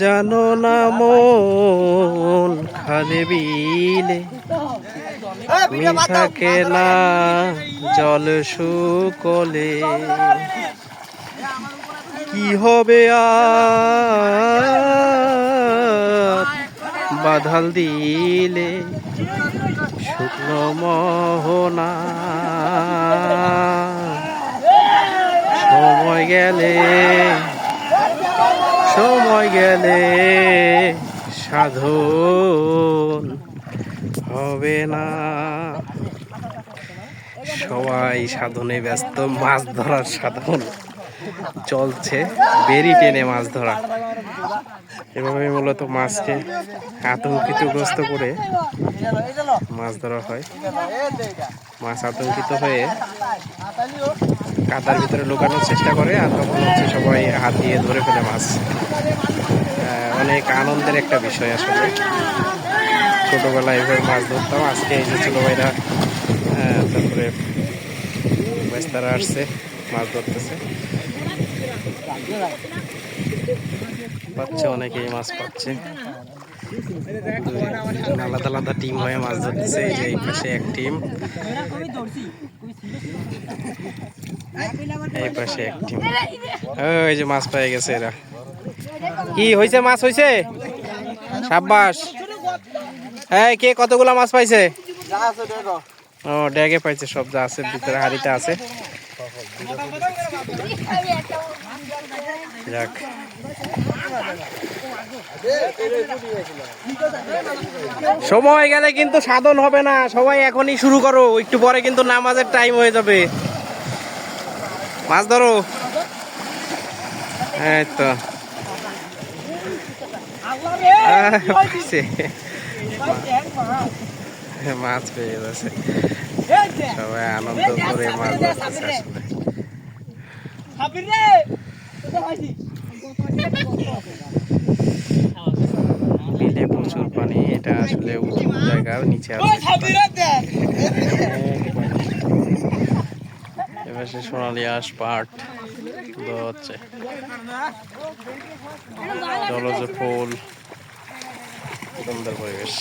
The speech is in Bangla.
জানো না মন খালে বিলে। মিঠাকে না জল শুকলে। কি হবে আর বাধাল দিলে? শুকনো মোহনা। সময় গেলে সময় গেলে সাধন হবে না। সবাই সাধনে ব্যস্ত, মাছ ধরার সাধন চলছে, বেরি টেনে মাছ ধরা। এভাবে মূলত মাছকে আতঙ্কিতগ্রস্ত করে মাছ ধরা হয়। মাছ আতঙ্কিত হয়ে কাদার ভিতরে লুকানোর চেষ্টা করে আর তখন হচ্ছে সবাই হাত দিয়ে ধরে ফেলে মাছ। অনেক আনন্দের একটা বিষয় আসলে। ছোটবেলায় এভাবে মাছ ধরতাম, আজকে এই যে ছোট ভাইরা তারপরে বেস্তারা আসছে, মাছ ধরতেছে। পাচ্ছে অনেকেই মাছ পাচ্ছে। আলাদা আলাদা টিম হয়ে মাছ ধরতেছে, এই পাশে এক টিম এই পাশে এক টিম ওই যে মাছ পেয়ে গেছে এরা। কি হয়েছে মাছ হয়েছে সাব্বাস। হ্যাঁ কে কতগুলা মাছ পাইছে? ও, ড্যাগে পাইছে সব, যা আছে, ভিতরে হাড়িতে আছে। যাক। সময় গেলে কিন্তু সাধন হবে না, সবাই এখনই শুরু করো, একটু পরে কিন্তু নামাজের টাইম হয়ে যাবে। মাছ ধরো। তো। মাছ পেয়ে গেছে। সবাই আনন্দ করে মাছ ধরতেছে আসলে। পানি এটা আসলে উঁচু জায়গা নিচে আছে এবার সে সোনালি আস পাট হচ্ছে। জলজ ফুল সুন্দর পরিবেশ।